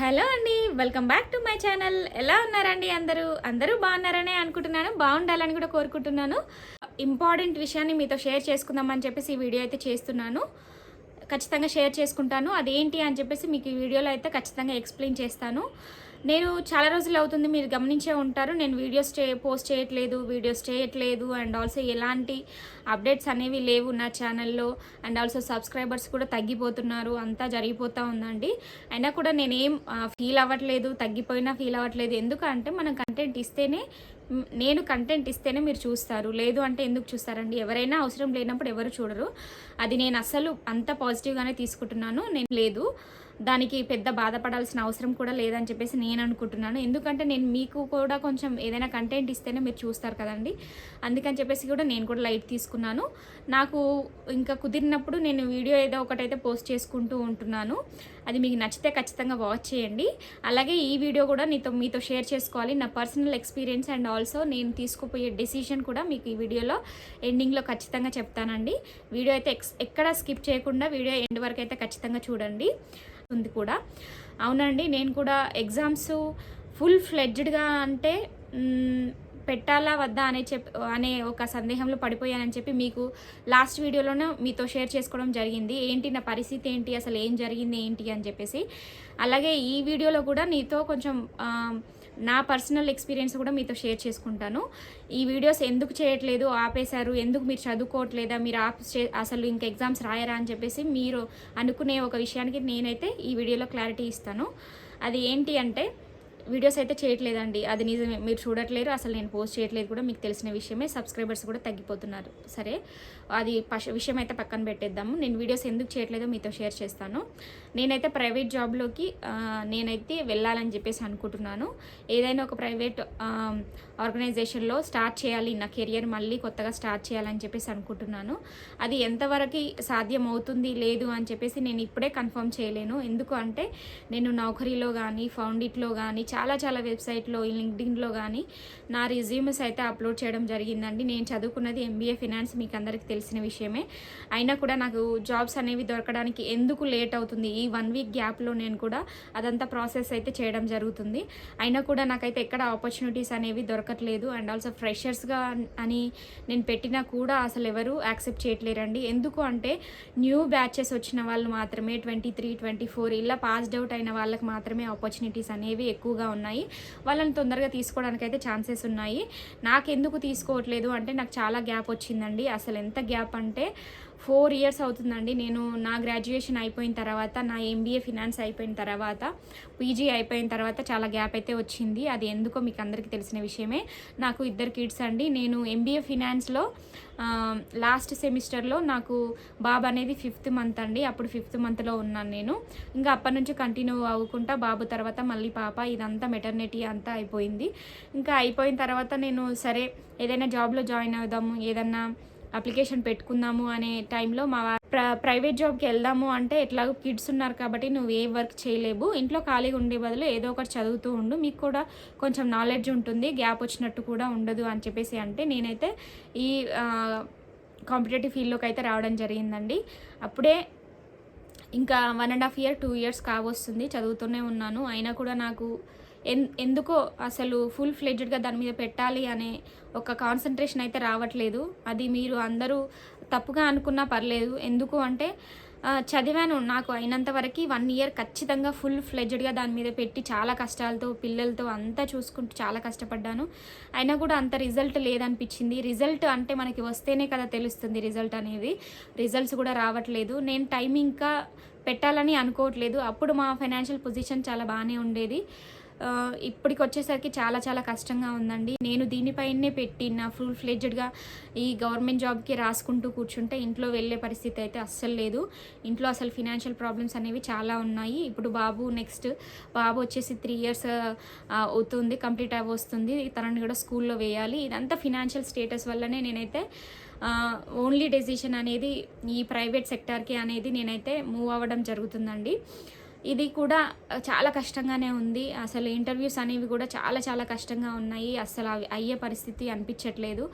Hello అండి welcome back to my channel. ఎలా ఉన్నారండి అందరూ? అందరూ బాగున్నారనే అనుకుంటున్నాను. బాగుండాలని కూడా కోరుకుంటున్నాను. ఇంపార్టెంట్ విషయాన్ని మీతో షేర్ చేసుకుందామని చెప్పేసి ఈ వీడియో అయితే చేస్తున్నాను. ఖచ్చితంగా షేర్ చేసుకుంటాను. అదేంటి అని చెప్పేసి మీకు ఈ వీడియోలో అయితే ఖచ్చితంగా ఎక్స్ప్లెయిన్ చేస్తాను. నేను చాలా రోజులు అవుతుంది మీరు గమనించే ఉంటారు. నేను వీడియోస్ చే పోస్ట్ చేయట్లేదు వీడియోస్ చేయట్లేదు అండ్ ఆల్సో ఎలాంటి అప్డేట్స్ అనేవి లేవు నా ఛానల్లో అండ్ ఆల్సో సబ్స్క్రైబర్స్ కూడా తగ్గిపోతున్నారు. అంతా జరిగిపోతూ ఉందండి. అయినా కూడా నేనేం ఫీల్ అవ్వట్లేదు తగ్గిపోయినా ఫీల్ అవ్వట్లేదు. ఎందుకంటే మనం కంటెంట్ ఇస్తేనే నేను కంటెంట్ ఇస్తేనే మీరు చూస్తారు. లేదు అంటే ఎందుకు చూస్తారండి? ఎవరైనా అవసరం లేనప్పుడు ఎవరు చూడరు. అది నేను అసలు అంత పాజిటివ్గానే తీసుకుంటున్నాను. నేను లేదు. దానికి పెద్ద బాధపడాల్సిన అవసరం కూడా లేదని చెప్పేసి నేను అనుకుంటున్నాను. ఎందుకంటే నేను మీకు కూడా కొంచెం ఏదైనా కంటెంట్ ఇస్తేనే మీరు చూస్తారు కదండి. అందుకని చెప్పేసి కూడా నేను కూడా లైట్ తీసుకున్నాను. నాకు ఇంకా కుదిరినప్పుడు నేను వీడియో ఏదో ఒకటైతే పోస్ట్ చేసుకుంటూ ఉంటున్నాను. అది మీకు నచ్చితే ఖచ్చితంగా వాచ్ చేయండి. అలాగే ఈ వీడియో కూడా నీతో మీతో షేర్ చేసుకోవాలి. నా పర్సనల్ ఎక్స్పీరియన్స్ అండ్ ఆల్సో నేను తీసుకుపోయే డెసిషన్ కూడా మీకు ఈ వీడియోలో ఎండింగ్లో ఖచ్చితంగా చెప్తానండి. వీడియో అయితే ఎక్స్ ఎక్కడ స్కిప్ చేయకుండా వీడియో ఎండ్ వరకు అయితే ఖచ్చితంగా చూడండి. ఉంది కూడా. అవునండి నేను కూడా ఎగ్జామ్స్ ఫుల్ ఫ్లెడ్జ్డ్గా అంటే పెట్టాలా వద్దా అనే చెప్ అనే ఒక సందేహంలో పడిపోయానని చెప్పి మీకు లాస్ట్ వీడియోలోనే మీతో షేర్ చేసుకోవడం జరిగింది. ఏంటి నా పరిస్థితి ఏంటి? అసలు ఏం జరిగింది? ఏంటి? అని చెప్పేసి. అలాగే ఈ వీడియోలో కూడా నీతో కొంచెం నా పర్సనల్ ఎక్స్పీరియన్స్ కూడా మీతో షేర్ చేసుకుంటాను. ఈ వీడియోస్ ఎందుకు చేయట్లేదు ఆపేశారు ఎందుకు మీరు చదువుకోవట్లేదా మీరు ఆప్ అసలు ఇంక ఎగ్జామ్స్ రాయరా అని చెప్పేసి మీరు అనుకునే ఒక విషయానికి నేనైతే ఈ వీడియోలో క్లారిటీ ఇస్తాను. అది ఏంటి అంటే వీడియోస్ అయితే చేయట్లేదండి. అది నిజమే. మీరు చూడట్లేరు. అసలు నేను పోస్ట్ చేయట్లేదు కూడా. మీకు తెలిసిన విషయమే. సబ్స్క్రైబర్స్ కూడా తగ్గిపోతున్నారు. సరే అది పష విషయం అయితే పక్కన పెట్టేద్దాము. నేను వీడియోస్ ఎందుకు చేయట్లేదో మీతో షేర్ చేస్తాను. నేనైతే ప్రైవేట్ జాబ్లోకి నేనైతే వెళ్ళాలని చెప్పేసి అనుకుంటున్నాను. ఏదైనా ఒక ప్రైవేట్ ఆర్గనైజేషన్లో స్టార్ట్ చేయాలి. నా కెరియర్ మళ్ళీ కొత్తగా స్టార్ట్ చేయాలని చెప్పేసి అనుకుంటున్నాను. అది ఎంతవరకు సాధ్యం అవుతుంది లేదు అని చెప్పేసి నేను ఇప్పుడే కన్ఫర్మ్ చేయలేను. ఎందుకు అంటే నేను నౌకరీలో కానీ ఫౌండిట్లో కానీ చాలా చాలా వెబ్సైట్లో లింక్డ్ఇన్లో కానీ నా రిజ్యూమ్స్ అయితే అప్లోడ్ చేయడం జరిగిందండి. నేను చదువుకున్నది ఎంబీఏ ఫినాన్స్ మీకు అందరికీ తెలిసిన విషయమే. అయినా కూడా నాకు జాబ్స్ అనేవి దొరకడానికి ఎందుకు లేట్ అవుతుంది? ఈ వన్ వీక్ గ్యాప్లో నేను కూడా అదంతా ప్రాసెస్ అయితే చేయడం జరుగుతుంది. అయినా కూడా నాకైతే ఎక్కడ ఆపర్చునిటీస్ అనేవి దొరకట్లేదు. అండ్ ఆల్సో ఫ్రెషర్స్గా అని నేను పెట్టినా కూడా అసలు ఎవరు యాక్సెప్ట్ చేయట్లేరండి. ఎందుకు అంటే న్యూ బ్యాచెస్ వచ్చిన వాళ్ళు మాత్రమే ట్వంటీ త్రీ ట్వంటీ ఫోర్ ఇలా పాస్డ్ అవుట్ అయిన వాళ్ళకి మాత్రమే ఆపర్చునిటీస్ అనేవి ఎక్కువగా ఉన్నాయి. వాళ్ళని తొందరగా తీసుకోవడానికి అయితే ఛాన్సెస్ ఉన్నాయి. నాకెందుకు తీసుకోవట్లేదు అంటే నాకు చాలా గ్యాప్ వచ్చిందండి. అసలు ఎంత గ్యాప్ అంటే ఫోర్ ఇయర్స్ అవుతుందండి. నేను నా గ్రాడ్యుయేషన్ అయిపోయిన తర్వాత నా ఎంబీఏ ఫినాన్స్ అయిపోయిన తర్వాత పీజీ అయిపోయిన తర్వాత చాలా గ్యాప్ అయితే వచ్చింది. అది ఎందుకో మీకు అందరికీ తెలిసిన విషయమే. నాకు ఇద్దరు కిడ్స్ అండి. నేను ఎంబీఏ ఫినాన్స్లో లాస్ట్ సెమిస్టర్లో నాకు బాబు అనేది ఫిఫ్త్ మంత్ అండి. అప్పుడు ఫిఫ్త్ మంత్లో ఉన్నాను నేను. ఇంకా అప్పటి నుంచి కంటిన్యూ అవ్వకుండా బాబు తర్వాత మళ్ళీ పాప. ఇదంతా మెటర్నిటీ అంతా అయిపోయింది. ఇంకా అయిపోయిన తర్వాత నేను సరే ఏదైనా జాబ్లో జాయిన్ అవుదాము ఏదన్నా అప్లికేషన్ పెట్టుకుందాము అనే టైంలో మా ప్ర ప్రైవేట్ జాబ్కి వెళ్దాము అంటే ఎట్లాగో కిడ్స్ ఉన్నారు కాబట్టి నువ్వు ఏ వర్క్ చేయలేవు. ఇంట్లో ఖాళీగా ఉండే బదులు ఏదో ఒకటి చదువుతూ ఉండు. మీకు కూడా కొంచెం నాలెడ్జ్ ఉంటుంది. గ్యాప్ వచ్చినట్టు కూడా ఉండదు అని చెప్పేసి అంటే నేనైతే ఈ కాంపిటేటివ్ ఫీల్డ్లోకి అయితే రావడం జరిగిందండి. అప్పుడే ఇంకా one and half year two years కావస్తుంది. చదువుతూనే ఉన్నాను. అయినా కూడా నాకు ఎందుకో అసలు ఫుల్ ఫ్లెడ్జ్డ్గా దాని మీద పెట్టాలి అనే ఒక కాన్సన్ట్రేషన్ అయితే రావట్లేదు. అది మీరు అందరూ తప్పుగా అనుకున్నా పర్లేదు. ఎందుకు అంటే చదివాను నాకు అయినంత వరకు వన్ ఇయర్ ఖచ్చితంగా ఫుల్ ఫ్లెడ్జ్డ్గా దాని మీద పెట్టి చాలా కష్టాలతో పిల్లలతో అంతా చూసుకుంటూ చాలా కష్టపడ్డాను. అయినా కూడా అంత రిజల్ట్ లేదనిపించింది. రిజల్ట్ అంటే మనకి వస్తేనే కదా తెలుస్తుంది రిజల్ట్ అనేది. రిజల్ట్స్ కూడా రావట్లేదు. నేను టైం ఇంకా పెట్టాలని అనుకోవట్లేదు. అప్పుడు మా ఫైనాన్షియల్ పొజిషన్ చాలా బాగానే ఉండేది. ఇప్పటికి వచ్చేసరికి చాలా చాలా కష్టంగా ఉందండి. నేను దీనిపైనే పెట్టి నా ఫుల్ ఫ్లెడ్జ్డ్గా ఈ గవర్నమెంట్ జాబ్కి రాసుకుంటూ కూర్చుంటే ఇంట్లో వెళ్ళే పరిస్థితి అయితే అస్సలు లేదు. ఇంట్లో అసలు ఫినాన్షియల్ ప్రాబ్లమ్స్ అనేవి చాలా ఉన్నాయి. ఇప్పుడు బాబు నెక్స్ట్ బాబు వచ్చేసి త్రీ ఇయర్స్ అవుతుంది కంప్లీట్ అవ్వ వస్తుంది తనని కూడా స్కూల్లో వేయాలి. ఇదంతా ఫినాన్షియల్ స్టేటస్ వల్లనే నేనైతే ఓన్లీ డెసిషన్ అనేది ఈ ప్రైవేట్ సెక్టార్కి అనేది నేనైతే మూవ్ అవ్వడం జరుగుతుందండి. ఇది కూడా చాలా కష్టంగానే ఉంది. అసలు ఇంటర్వ్యూస్ అనేవి కూడా చాలా చాలా కష్టంగా ఉన్నాయి. అసలు అవి అయ్యే పరిస్థితి అనిపించట్లేదు.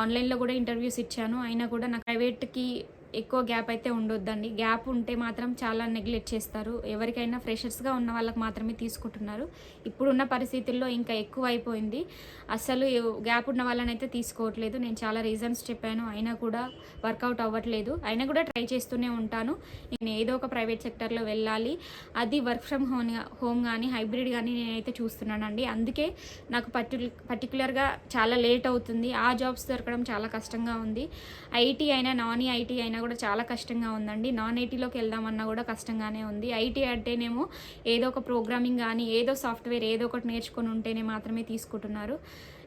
ఆన్లైన్లో కూడా ఇంటర్వ్యూస్ ఇచ్చాను. అయినా కూడా నాకు ప్రైవేట్కి ఎక్కువ గ్యాప్ అయితే ఉండొద్దండి. గ్యాప్ ఉంటే మాత్రం చాలా నెగ్లెక్ట్ చేస్తారు. ఎవరికైనా ఫ్రెషర్స్గా ఉన్న వాళ్ళకి మాత్రమే తీసుకుంటున్నారు. ఇప్పుడున్న పరిస్థితుల్లో ఇంకా ఎక్కువ అయిపోయింది అసలు గ్యాప్ ఉన్న వాళ్ళని అయితే తీసుకోవట్లేదు. నేను చాలా రీజన్స్ చెప్పాను. అయినా కూడా వర్కౌట్ అవ్వట్లేదు. అయినా కూడా ట్రై చేస్తూనే ఉంటాను. నేను ఏదో ఒక ప్రైవేట్ సెక్టర్లో వెళ్ళాలి. అది వర్క్ ఫ్రమ్ హోమ్ హోమ్ కానీ హైబ్రిడ్ కానీ నేనైతే చూస్తున్నానండి. అందుకే నాకు పర్టి పర్టికులర్గా చాలా లేట్ అవుతుంది. ఆ జాబ్స్ దొరకడం చాలా కష్టంగా ఉంది. ఐటీ అయినా నాన్ ఐటీ అయినా కూడా చాలా కష్టంగా ఉందండి. నాన్ ఐటీలోకి వెళ్దామన్నా కూడా కష్టంగానే ఉంది. ఐటీ అంటేనేమో ఏదో ఒక ప్రోగ్రామింగ్ కానీ ఏదో సాఫ్ట్వేర్ ఏదో ఒకటి నేర్చుకొని ఉంటేనే మాత్రమే తీసుకుంటున్నారు.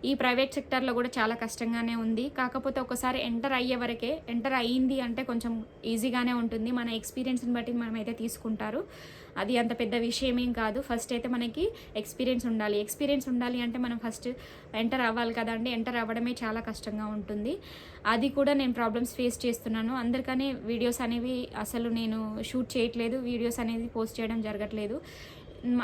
ఈ ప్రైవేట్ సెక్టర్లో కూడా చాలా కష్టంగానే ఉంది. కాకపోతే ఒకసారి ఎంటర్ అయ్యే వరకే ఎంటర్ అయ్యింది అంటే కొంచెం ఈజీగానే ఉంటుంది. మన ఎక్స్పీరియన్స్ని బట్టి మనమైతే తీసుకుంటారు. అది అంత పెద్ద విషయం ఏం కాదు. ఫస్ట్ అయితే మనకి ఎక్స్పీరియన్స్ ఉండాలి. ఎక్స్పీరియన్స్ ఉండాలి అంటే మనం ఫస్ట్ ఎంటర్ అవ్వాలి కదండి. ఎంటర్ అవ్వడమే చాలా కష్టంగా ఉంటుంది. అది కూడా నేను ప్రాబ్లమ్స్ ఫేస్ చేస్తున్నాను. అందరికనే వీడియోస్ అనేవి అసలు నేను షూట్ చేయట్లేదు. వీడియోస్ అనేది పోస్ట్ చేయడం జరగట్లేదు.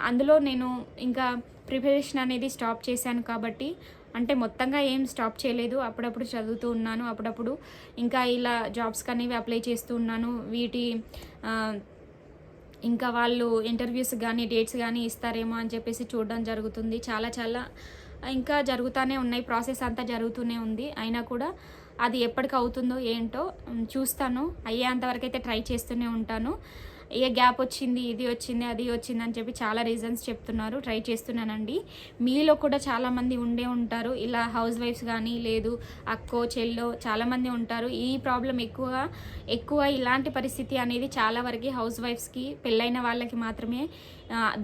అందులో నేను ఇంకా ప్రిపరేషన్ అనేది స్టాప్ చేశాను కాబట్టి అంటే మొత్తంగా ఏం స్టాప్ చేయలేదు. అప్పుడప్పుడు చదువుతూ ఉన్నాను. అప్పుడప్పుడు ఇంకా ఇలా జాబ్స్కి అనేవి అప్లై చేస్తూ ఉన్నాను. వీటి ఇంకా వాళ్ళు ఇంటర్వ్యూస్ కానీ డేట్స్ కానీ ఇస్తారేమో అని చెప్పేసి చూడడం జరుగుతుంది. చాలా చాలా ఇంకా జరుగుతూనే ఉన్నాయి. ప్రాసెస్ అంతా జరుగుతూనే ఉంది. అయినా కూడా అది ఎప్పటికి అవుతుందో ఏంటో చూస్తాను. అయ్యేంతవరకు అయితే ట్రై చేస్తూనే ఉంటాను. ఏ గ్యాప్ వచ్చింది ఇది వచ్చింది అది వచ్చింది అని చెప్పి చాలా రీజన్స్ చెప్తున్నారు. ట్రై చేస్తున్నానండి. మీలో కూడా చాలామంది ఉండే ఉంటారు. ఇలా హౌస్ వైఫ్స్ కానీ లేదు అక్కో చెల్లో చాలామంది ఉంటారు. ఈ ప్రాబ్లం ఎక్కువగా ఎక్కువ ఇలాంటి పరిస్థితి అనేది చాలా వరకు హౌస్ వైఫ్స్కి పెళ్ళైన వాళ్ళకి మాత్రమే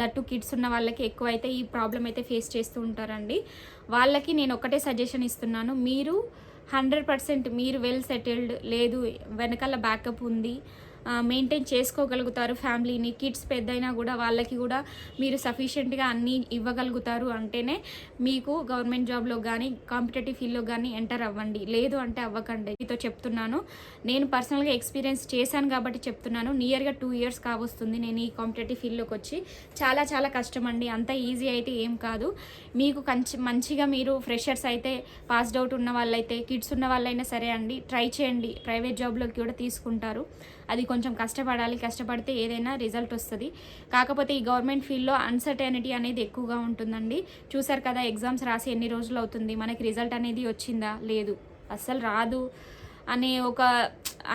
దట్టు కిడ్స్ ఉన్న వాళ్ళకి ఎక్కువ అయితే ఈ ప్రాబ్లం అయితే ఫేస్ చేస్తూ ఉంటారండి. వాళ్ళకి నేను ఒకటే సజెషన్ ఇస్తున్నాను. మీరు హండ్రెడ్ పర్సెంట్ మీరు వెల్ సెటిల్డ్ లేదు వెనకాల బ్యాకప్ ఉంది మెయింటైన్ చేసుకోగలుగుతారు ఫ్యామిలీని కిడ్స్ పెద్దయినా కూడా వాళ్ళకి కూడా మీరు సఫిషియెంట్గా అన్నీ ఇవ్వగలుగుతారు అంటేనే మీకు గవర్నమెంట్ జాబ్లో కానీ కాంపిటేటివ్ ఫీల్డ్లో కానీ ఎంటర్ అవ్వండి. లేదు అంటే అవ్వకండి. మీతో చెప్తున్నాను. నేను పర్సనల్గా ఎక్స్పీరియన్స్ చేశాను కాబట్టి చెప్తున్నాను. నియర్గా టూ ఇయర్స్ కావస్తుంది నేను ఈ కాంపిటేటివ్ ఫీల్డ్లోకి వచ్చి. చాలా చాలా కష్టం అండి అంత ఈజీ అయితే ఏం కాదు. మీకు కంచి మంచిగా మీరు ఫ్రెషర్స్ అయితే పాస్డ్ అవుట్ ఉన్న వాళ్ళైతే కిడ్స్ ఉన్న వాళ్ళైనా సరే అండి ట్రై చేయండి. ప్రైవేట్ జాబ్లోకి కూడా తీసుకుంటారు. అది కొంచెం కష్టపడాలి కష్టపడితే ఏదైనా రిజల్ట్ వస్తుంది. కాకపోతే ఈ గవర్నమెంట్ ఫీల్డ్లో అన్సర్టెనిటీ అనేది ఎక్కువగా ఉంటుందండి. చూసారు కదా ఎగ్జామ్స్ రాసి ఎన్ని రోజులు అవుతుంది? మనకి రిజల్ట్ అనేది వచ్చిందా? లేదు. అస్సలు రాదు అనే ఒక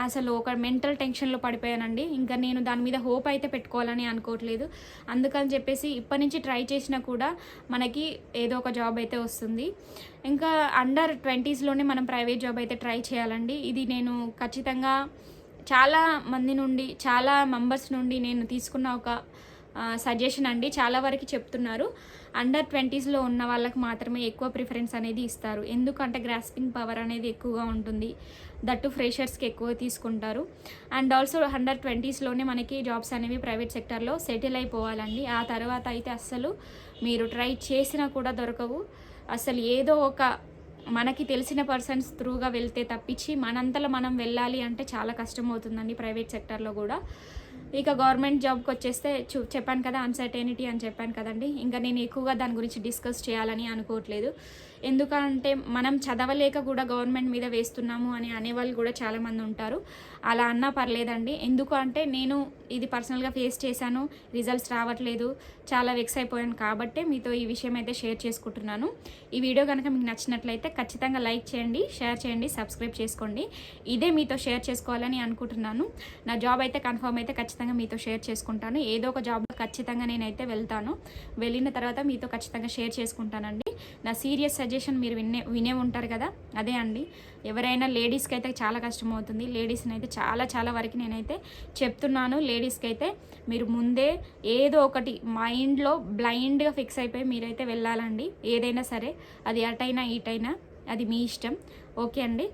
అసలు ఒక మెంటల్ టెన్షన్లో పడిపోయానండి. ఇంకా నేను దాని మీద హోప్ అయితే పెట్టుకోవాలని అనుకోవట్లేదు. అందుకని చెప్పేసి ఇప్పటి నుంచి ట్రై చేసినా కూడా మనకి ఏదో ఒక జాబ్ అయితే వస్తుంది. ఇంకా అండర్ ట్వంటీస్లోనే మనం ప్రైవేట్ జాబ్ అయితే ట్రై చేయాలండి. ఇది నేను ఖచ్చితంగా చాలా మంది నుండి చాలా మెంబర్స్ నుండి నేను తీసుకున్న ఒక సజెషన్ అండి. చాలా వరకు చెప్తున్నారు. అండర్ ట్వంటీస్లో ఉన్న వాళ్ళకి మాత్రమే ఎక్కువ ప్రిఫరెన్స్ అనేది ఇస్తారు. ఎందుకంటే గ్రాస్పింగ్ పవర్ అనేది ఎక్కువగా ఉంటుంది. దట్టు ఫ్రెషర్స్కి ఎక్కువ తీసుకుంటారు. అండ్ ఆల్సో అండర్ ట్వంటీస్లోనే మనకి జాబ్స్ అనేవి ప్రైవేట్ సెక్టర్లో సెటిల్ అయిపోవాలండి. ఆ తర్వాత అయితే అస్సలు మీరు ట్రై చేసినా కూడా దొరకవు. అసలు ఏదో ఒక మనకి తెలిసిన పర్సన్స్ త్రూగా వెళ్తే తప్పించి మనంతలో మనం వెళ్ళాలి అంటే చాలా కష్టం అవుతుందండి ప్రైవేట్ సెక్టర్లో కూడా. ఇక గవర్నమెంట్ జాబ్కి వచ్చేస్తే చూ చెప్పాను కదా అన్సర్టెనిటీ అని చెప్పాను కదండి. ఇంకా నేను ఎక్కువగా దాని గురించి డిస్కస్ చేయాలని అనుకోవట్లేదు. ఎందుకంటే మనం చదవలేక కూడా గవర్నమెంట్ మీద వేస్తున్నాము అని అనేవాళ్ళు కూడా చాలామంది ఉంటారు. అలా అన్నా పర్లేదండి. ఎందుకు అంటే నేను ఇది పర్సనల్గా ఫేస్ చేశాను రిజల్ట్స్ రావట్లేదు చాలా వెక్స్ అయిపోయాను కాబట్టే మీతో ఈ విషయం అయితే షేర్ చేసుకుంటున్నాను. ఈ వీడియో కనుక మీకు నచ్చినట్లయితే ఖచ్చితంగా లైక్ చేయండి షేర్ చేయండి సబ్స్క్రైబ్ చేసుకోండి. ఇదే మీతో షేర్ చేసుకోవాలని అనుకుంటున్నాను. నా జాబ్ అయితే కన్ఫర్మ్ అయితే ఖచ్చితంగా ఖచ్చితంగా మీతో షేర్ చేసుకుంటాను. ఏదో ఒక జాబ్లో ఖచ్చితంగా నేనైతే వెళ్తాను. వెళ్ళిన తర్వాత మీతో ఖచ్చితంగా షేర్ చేసుకుంటానండి. నా సీరియస్ సజెషన్ మీరు వినే వినే ఉంటారు కదా? అదే అండి. ఎవరైనా లేడీస్కి అయితే చాలా కష్టం అవుతుంది లేడీస్ని అయితే చాలా చాలా వరకు నేనైతే చెప్తున్నాను. లేడీస్కి అయితే మీరు ముందే ఏదో ఒకటి మైండ్లో బ్లైండ్గా ఫిక్స్ అయిపోయి మీరైతే వెళ్ళాలండి. ఏదైనా సరే అది అటైనా ఇటైనా అది మీ ఇష్టం. ఓకే అండి.